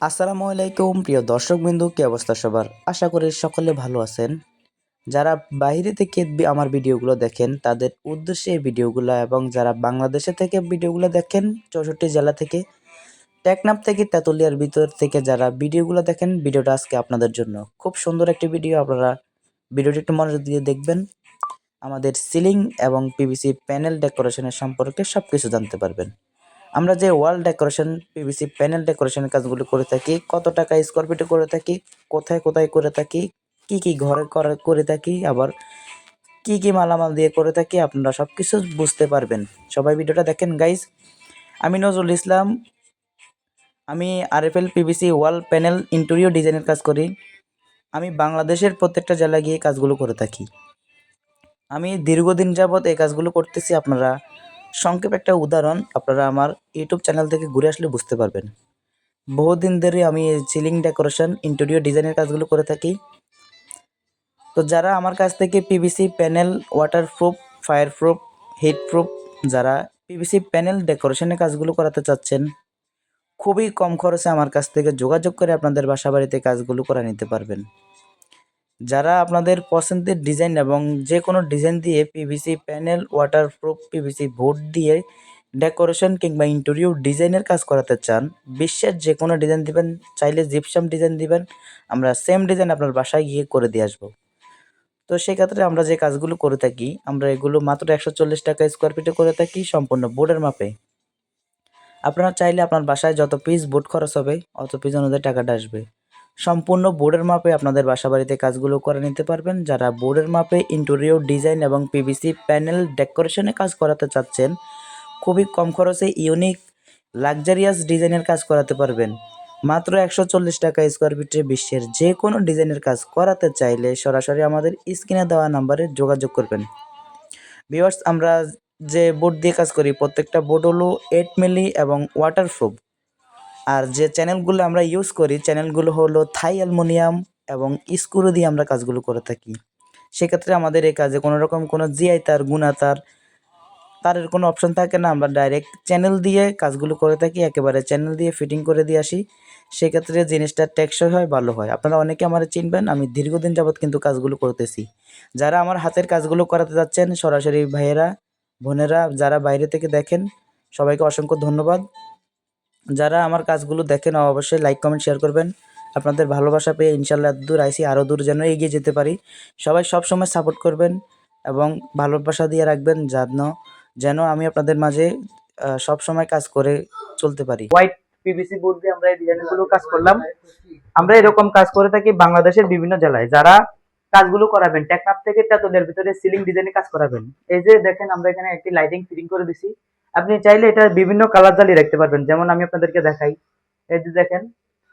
আসসালামু আলাইকুম, প্রিয় দর্শক দর্শকবৃন্দু, কী অবস্থা সবার? আশা করি সকলে ভালো আছেন। যারা বাইরে থেকে আমার ভিডিওগুলো দেখেন, তাদের উদ্দেশ্যে এই ভিডিওগুলো এবং যারা বাংলাদেশে থেকে ভিডিওগুলো দেখেন, চৌষট্টি জেলা থেকে টেকনাপ থেকে, তেঁতুলিয়ার ভিতর থেকে যারা ভিডিওগুলো দেখেন, ভিডিওটা আজকে আপনাদের জন্য। খুব সুন্দর একটি ভিডিও, আপনারা ভিডিওটি একটু মনোযোগ দিয়ে দেখবেন। আমাদের সিলিং এবং পিভিসি প্যানেল ডেকোরেশনের সম্পর্কে সব কিছু জানতে পারবেন। আমরা যে ওয়াল ডেকোরেশন পিভিসি প্যানেল ডেকোরেশনের কাজগুলো করে থাকি, কত টাকা স্কোয়ার ফিটে করে থাকি, কোথায় কোথায় করে থাকি, কি কি ঘরে করে থাকি, আবার কি কি মালামাল দিয়ে করে থাকি, আপনারা সব কিছু বুঝতে পারবেন। সবাই ভিডিওটা দেখেন গাইজ আমি নজরুল ইসলাম। আমি RFL PVC wall panel interior ডিজাইনের কাজ করি। আমি বাংলাদেশের প্রত্যেকটা জেলায় গিয়ে কাজগুলো করে থাকি। আমি দীর্ঘদিন যাবৎ এই কাজগুলো করতেছি, আপনারা সংক্ষেপ একটা উদাহরণ, আপনারা আমার ইউটিউব চ্যানেল থেকে ঘুরে আসলে বুঝতে পারবেন। বহুদিন ধরে আমি সিলিং ডেকোরেশন ইন্টেরিয়র ডিজাইনের কাজগুলো করে থাকি। তো যারা আমার কাছ থেকে PVC panel waterproof fireproof heatproof যারা পিভিসি প্যানেল ডেকোরেশনের কাজগুলো করাতে চাচ্ছেন, খুবই কম খরচে আমার কাছ থেকে যোগাযোগ করে আপনাদের বাসা বাড়িতে কাজগুলো করে নিতে পারবেন। যারা আপনাদের পছন্দের ডিজাইন এবং যে কোনো ডিজাইন দিয়ে PVC panel waterproof PVC board দিয়ে ডেকোরেশন কিংবা ইন্টেরিয়র ডিজাইনের কাজ করাতে চান বিশ্বের যে কোনো ডিজাইন দিবেন, চাইলে জিপসাম ডিজাইন দিবেন, আমরা সেম ডিজাইন আপনার বাসায় গিয়ে করে দিয়ে আসব। তো সেক্ষেত্রে আমরা যে কাজগুলো করে থাকি, আমরা এগুলো মাত্র একশো চল্লিশ টাকা স্কোয়ার ফিটে করে থাকি সম্পূর্ণ বোর্ডের মাপে। আপনারা চাইলে আপনার বাসায় যত পিস বোর্ড খরচ হবে, অত পিস অনুযায়ী টাকাটা আসবে। সম্পূর্ণ বোর্ডের মাপে আপনাদের বাসা বাড়িতে কাজগুলো করে নিতে পারবেন। যারা বোর্ডের মাপে ইন্টেরিয়র ডিজাইন এবং পিভিসি প্যানেল ডেকোরেশনে কাজ করাতে চাচ্ছেন, খুবই কম খরচে ইউনিক লাক্সারিয়াস ডিজাইনের কাজ করাতে পারবেন। মাত্র একশো চল্লিশ টাকা স্কোয়ার ফিটে বিশ্বের যে কোনো ডিজাইনের কাজ করাতে চাইলে সরাসরি আমাদের স্ক্রিনে দেওয়া নাম্বারে যোগাযোগ করবেন। ভিউয়ার্স, আমরা যে বোর্ড দিয়ে কাজ করি, প্রত্যেকটা বোর্ড হলো এইট মিলি এবং ওয়াটারপ্রুফ আর যে চ্যানেলগুলো আমরা ইউজ করি চ্যানেলগুলো হলো থাই অ্যালমোনিয়াম এবং স্ক্রু দিয়ে আমরা কাজগুলো করে থাকি। সেক্ষেত্রে আমাদের এই কাজে কোনো রকম কোনো জিআই তার গুণা তার, তারের কোনো অপশন থাকে না। আমরা ডাইরেক্ট চ্যানেল দিয়ে কাজগুলো করে থাকি, একেবারে চ্যানেল দিয়ে ফিটিং করে দিয়ে আসি। সেক্ষেত্রে জিনিসটা টেকসই হয়, ভালো হয়। আপনারা অনেকে আমার চিনবেন, আমি দীর্ঘদিন যাবৎ কিন্তু কাজগুলো করতেছি। যারা আমার হাতের কাজগুলো করাতে যাচ্ছেন, সরাসরি ভাইয়েরা, বোনেরা, যারা বাইরে থেকে দেখেন, সবাইকে অসংখ্য ধন্যবাদ। যারা আমার কাজগুলো দেখেন অবশ্যই লাইক কমেন্ট শেয়ার করবেন। আপনাদের ভালোবাসা পেয়ে ইনশাল্লাহ দূর আইসি আরও দূর যেন এগিয়ে যেতে পারি। সবাই সব সময় সাপোর্ট করবেন এবং ভালোবাসা দিয়ে রাখবেন যেন যেন আমি আপনাদের মাঝে সব সময় কাজ করে চলতে পারি। হোয়াইট পিভিসি বোর্ড দিয়ে আমরা এই ডিজাইনগুলো কাজ করলাম। আমরা এরকম কাজ করে থাকি বাংলাদেশের বিভিন্ন জেলায়। যারা কাজগুলো করাবেন, টেকনাফ থেকে তেতুলের ভিতরে সিলিং ডিজাইনে কাজ করাবেন। এই যে দেখেন, আমরা এখানে একটি লাইটিং ফিটিং করে দিছি। আপনি চাইলে এটা বিভিন্ন কালার জ্বালিয়ে রাখতে পারবেন। যেমন আমি আপনাদেরকে দেখাই। এই যে দেখেন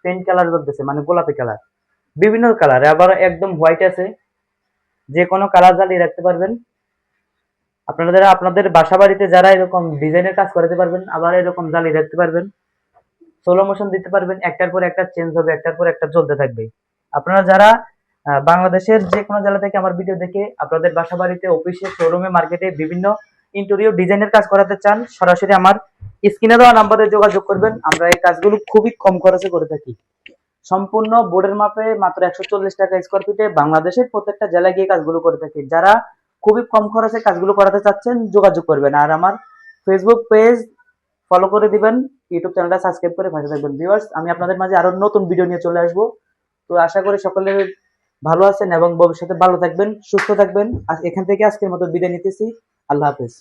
পেন্ট কালার বলতেছে মানে গোলাপি কালার বিভিন্ন কালার আবার একদম হোয়াইট আছে। যে কোনো কালার জ্বালিয়ে রাখতে পারবেন। আপনারা আপনাদের বাসা বাড়িতে যারা এরকম ডিজাইনের কাজ করাতে পারবেন, আবার এরকম জ্বালিয়ে রাখতে পারবেন। সোলো মোশন দিতে পারবেন, একটার পর একটা চেঞ্জ হবে, একটার পর একটা চলতে থাকবে। আপনারা যারা বাংলাদেশের যে কোনো জেলা থেকে আমার ভিডিও দেখে, আপনাদের বাসা বাড়িতে অফিসে শোরুমে মার্কেটে বিভিন্ন ইন্টেরিয়র ডিজাইনের কাজ করাতে চান, সরাসরি আমার স্ক্রিনে দেওয়া নাম্বারে যোগাযোগ করবেন। আমরা এই কাজগুলো খুবই কম খরচে করে থাকি। সম্পূর্ণ বোর্ডের মাপে মাত্র একশো চল্লিশ টাকা স্কোয়ার ফিটে বাংলাদেশের প্রত্যেকটা জেলায় গিয়ে কাজগুলো করে থাকি। যারা খুবই কম খরচে কাজগুলো করাতে চাচ্ছেন, যোগাযোগ করবেন। আর আমার ফেসবুক পেজ ফলো করে দিবেন ইউটিউব চ্যানেলটা সাবস্ক্রাইব করে পাশে থাকবেন। ভিউয়ার্স আমি আপনাদের মাঝে আরও নতুন ভিডিও নিয়ে চলে আসব। তো আশা করি সকলে ভালো আছেন এবং ভবিষ্যতে ভালো থাকবেন, সুস্থ থাকবেন। এখান থেকে আজকের মতো বিদায় নিতেছি। আল্লাহ হাফেজ